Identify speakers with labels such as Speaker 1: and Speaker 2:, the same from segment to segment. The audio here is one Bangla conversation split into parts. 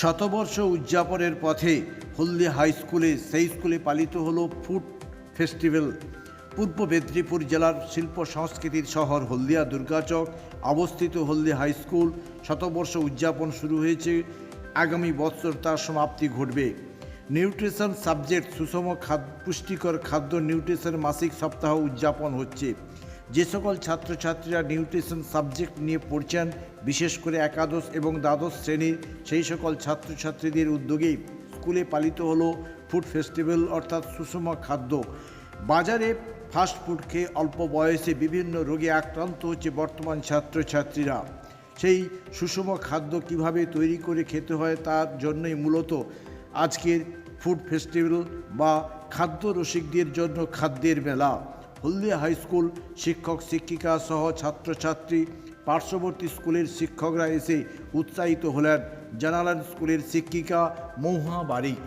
Speaker 1: শতবর্ষ উদযাপনের পথে হলদি হাই স্কুলে, সেই স্কুলে পালিত হলো ফুড ফেস্টিভ্যাল। পূর্ব মেদিনীপুর জেলার শিল্প সংস্কৃতির শহর হলদিয়া দুর্গাচক অবস্থিত হলদি হাই স্কুল। শতবর্ষ উদযাপন শুরু হয়েছে। আগামী বছর তার সমাপ্তি ঘটবে। নিউট্রিশন সাবজেক্ট সুষম খাদ্য পুষ্টিকর খাদ্য নিউট্রিশন মাসিক সপ্তাহ উদযাপন হচ্ছে। যে সকল ছাত্রছাত্রীরা নিউট্রিশন সাবজেক্ট নিয়ে পড়ছেন, বিশেষ করে একাদশ এবং দ্বাদশ শ্রেণির সেই সকল ছাত্রছাত্রীদের উদ্যোগেই স্কুলে পালিত হলো ফুড ফেস্টিভ্যাল অর্থাৎ সুষম খাদ্য। বাজারে ফাস্ট ফুড খেয়ে অল্প বয়সে বিভিন্ন রোগে আক্রান্ত হচ্ছে বর্তমান ছাত্রছাত্রীরা। সেই সুষম খাদ্য কীভাবে তৈরি করে খেতে হয় তার জন্যই মূলত আজকের ফুড ফেস্টিভ্যাল বা খাদ্য রসিকদের জন্য খাদ্যের মেলা। হলদিয়া হাই স্কুল শিক্ষক, শিক্ষিকা সহ ছাত্রছাত্রী পার্শ্ববর্তী স্কুলের শিক্ষকরা এসে উৎসাহিত হলেন। জানালেন স্কুলের শিক্ষিকা মৌহা বারিক।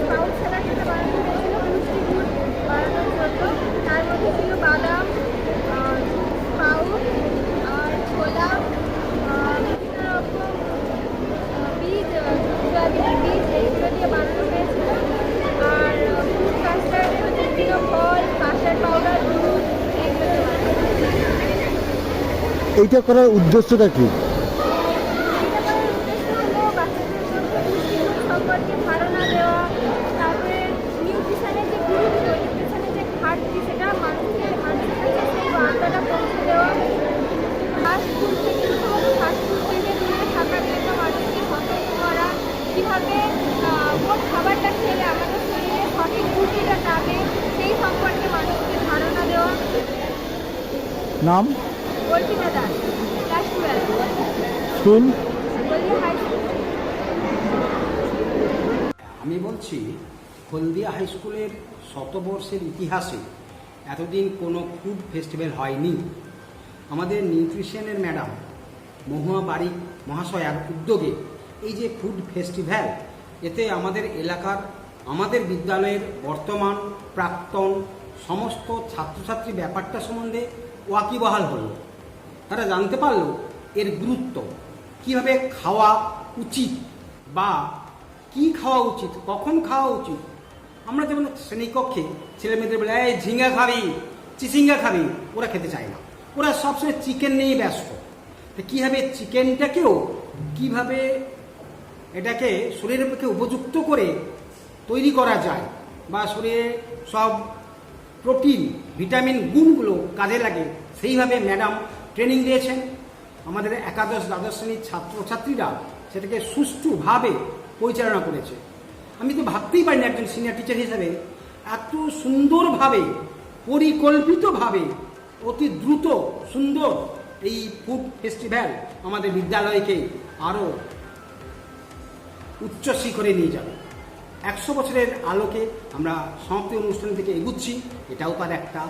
Speaker 2: Sprout salad যেটা বানানো
Speaker 3: এইটা করার উদ্দেশ্যটা কি
Speaker 2: এটা করার উদ্দেশ্য হলো বাচ্চাদের মধ্যে পুষ্টিগুণ সম্পর্কে ধারণা দেওয়া তারপরে নিউট্রিশনের যে গুরুত্ব নিউট্রিশনের যে ঘাটতি সেটা মানুষকে মানুষের কাছে সেই বার্তাটা পৌঁছে দেওয়া ফাস্ট ফুড থেকে প্রথমত ফাস্ট ফুড থেকে দূরে থাকার জন্য মানুষকে সতর্ক করা কীভাবে আহ, কোন খাবারটা খেলে আমাদের শরীরে সঠিক পুষ্টিটা পাবে সেই সম্পর্কে মানুষকে ধারণা দেওয়া
Speaker 3: নাম? স্কুল?
Speaker 4: আমি বলছি, হলদিয়া হাই স্কুলের শতবর্ষের ইতিহাসে এতদিন কোনো ফুড ফেস্টিভ্যাল হয়নি। আমাদের নিউট্রিশনের ম্যাডাম মহুয়া বাড়ি মহাশয়ার উদ্যোগে এই যে ফুড ফেস্টিভ্যাল, এতে আমাদের এলাকার, আমাদের বিদ্যালয়ের বর্তমান প্রাক্তন সমস্ত ছাত্রছাত্রী ব্যাপারটা সম্বন্ধে ওয়াকিবহাল হলো। তারা জানতে পারল এর গুরুত্ব। কীভাবে খাওয়া উচিত বা কি খাওয়া উচিত, কখন খাওয়া উচিত। আমরা যেমন শ্রেণীকক্ষে ছেলে মেয়েদের বলে, এই ঝিঙ্গা খাবি, চিচিঙ্গা খাবি। ওরা খেতে চায় না। ওরা সবসময় চিকেন নিয়েই ব্যস্ত। তো কীভাবে চিকেনটাকেও কীভাবে এটাকে শরীরের পক্ষে উপযুক্ত করে তৈরি করা যায় বা শরীরে সব প্রোটিন, ভিটামিন গুণগুলো কাজে লাগে। সেইভাবে ম্যাডাম ট্রেনিং দিয়েছেন। আমাদের একাদশ, দ্বাদশ শ্রেণির ছাত্রছাত্রীরা সেটাকে সুষ্ঠুভাবে পরিচালনা করেছে। আমি তো ভাবতেই পারিনি একজন সিনিয়র টিচার হিসেবে এত সুন্দরভাবে, পরিকল্পিতভাবে, অতি দ্রুত সুন্দর এই ফুড ফেস্টিভ্যাল আমাদের বিদ্যালয়কে আরও উচ্চ শিখরে নিয়ে যাবে। একশো বছরের আলোকে আমরা সমাপ্তি অনুষ্ঠান থেকে এগুচ্ছি। এটাও তার একটা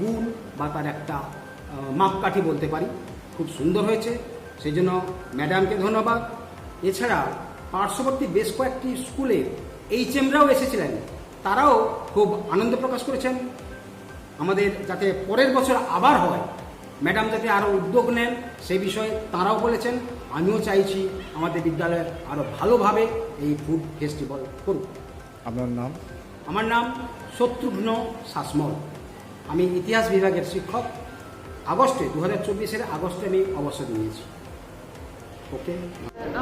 Speaker 4: গুণ বা তার একটা মাপকাঠি বলতে পারি। খুব সুন্দর হয়েছে। সেই জন্য ম্যাডামকে ধন্যবাদ। এছাড়া পার্শ্ববর্তী বেশ কয়েকটি স্কুলে এইচএমরাও এসেছিলেন। তারাও খুব আনন্দ প্রকাশ করেছেন। আমাদের যাতে পরের বছর আবার হয়, ম্যাডাম যাতে আরও উদ্যোগ নেন সেই বিষয়ে তারাও বলেছেন। আমিও চাইছি আমাদের বিদ্যালয়ে আরও ভালোভাবে এই ফুড ফেস্টিভ্যাল করুক।
Speaker 3: আপনার নাম?
Speaker 4: আমার নাম শত্রুঘ্ন শাসমল। আমি ইতিহাস বিভাগের শিক্ষক। আগস্টে দু হাজার চব্বিশের আগস্টে আমি অবসর নিয়েছি। ওকে।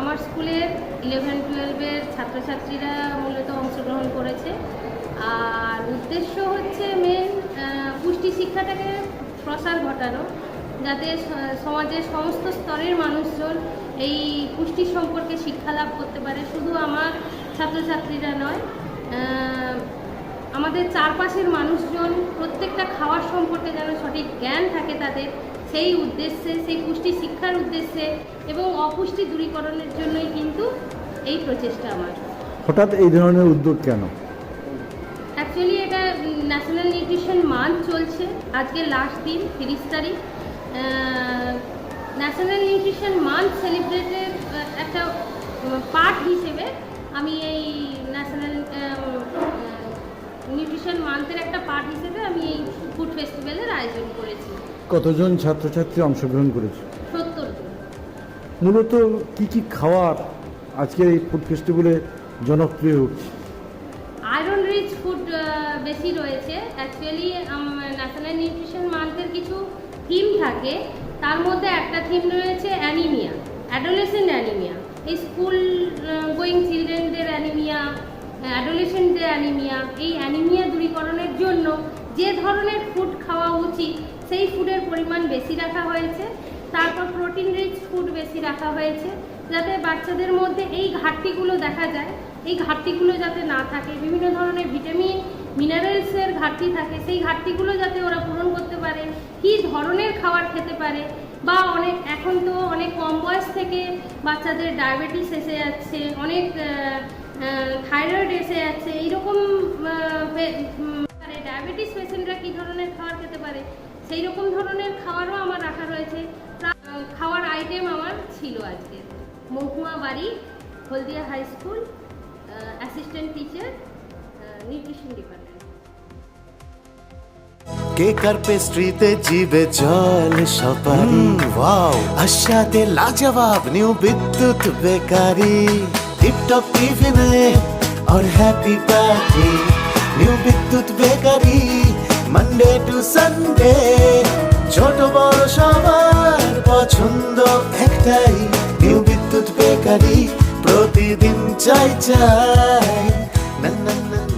Speaker 5: আমার স্কুলের ইলেভেন টুয়েলভের ছাত্রছাত্রীরা মূলত অংশগ্রহণ করেছে। আর উদ্দেশ্য হচ্ছে মেন পুষ্টি শিক্ষাটাকে প্রসার ঘটানো। যাতে সমাজের সমস্ত স্তরের মানুষজন এই পুষ্টি সম্পর্কে শিক্ষা লাভ করতে পারে। শুধু আমার ছাত্রছাত্রীরা নয় আমাদের চারপাশের মানুষজন প্রত্যেকটা খাওয়ার সম্পর্কে যেন সঠিক জ্ঞান থাকে তাদের সেই উদ্দেশ্যে সেই পুষ্টি শিক্ষার উদ্দেশ্যে এবং অপুষ্টি দূরীকরণের জন্যই কিন্তু এই প্রচেষ্টা আমার।
Speaker 3: হঠাৎ এই ধরনের উদ্যোগ কেন?
Speaker 5: অ্যাকচুয়ালি এটা ন্যাশনাল নিউট্রিশন মান্থ চলছে। আজকে লাস্ট দিন তিরিশ তারিখ। ন্যাশনাল নিউট্রিশন মান্থ সেলিব্রেটের একটা পার্ট হিসেবে আমি এই ন্যাশনাল নিউট্রিশন মান্থের একটা পার্ট হিসেবে আমি এই ফুড ফেস্টিভ্যালের আয়োজন করেছি।
Speaker 3: কতজন ছাত্রছাত্রী অংশগ্রহণ করেছে?
Speaker 5: সত্তর
Speaker 3: মূলত কি কি খাওয়ার আজকে এই ফুড ফেস্টিভ্যালে জনপ্রিয় উঠছে
Speaker 5: আয়রন রিচ ফুড বেশি রয়েছে। অ্যাকচুয়ালি ন্যাশনাল নিউট্রিশন মান্থের কিছু থিম থাকে, তার মধ্যে একটা থিম রয়েছে অ্যানিমিয়া, অ্যাডোলেসেন্ট অ্যানিমিয়া। এই স্কুল গোয়িং চিলড্রেনদের অ্যানিমিয়া, অ্যাডোলেসেন্টদের অ্যানিমিয়া, এই অ্যানিমিয়া দূরীকরণের জন্য যে ধরনের ফুড খাওয়া উচিত, সেই ফুডের পরিমাণ বেশি রাখা হয়েছে। তারপর প্রোটিন রিচ ফুড বেশি রাখা হয়েছে, যাতে বাচ্চাদের মধ্যে এই ঘাটতিগুলো দেখা যায়। এই ঘাটতিগুলো যাতে না থাকে, বিভিন্ন ধরনের ভিটামিন মিনারেলসের ঘাটতি থাকে, সেই ঘাটতিগুলো যাতে ওরা পূরণ করতে পারে, কী ধরনের খাবার খেতে পারে, বা অনেক, এখন তো অনেক কম বয়স থেকে বাচ্চাদের ডায়াবেটিস এসে যাচ্ছে, অনেক থাইরয়েড এসে যাচ্ছে, এইরকম ডায়াবেটিস পেশেন্টরা কী ধরনের খাবার খেতে পারে সেই রকম ধরনের খাবারও আমার রাখা রয়েছে খাওয়ার আইটেম আমার ছিল আজকে। মহুয়া বাড়ি, Haldia high school assistant teacher nutrition department
Speaker 6: cake আর পেস্ট্রিতে জিবে জল সপারি ওয়াও আশাতে লাজবাব নিউ বিদ্যুৎ বেকারি টিপটপ টিফিনে और happy party new Bidyut bakery Monday to Sunday ছোট বড় সবার পছন্দ একটাই নিউ বিদ্যুৎ বেকারি প্রতিদিন চাই চাই না না না না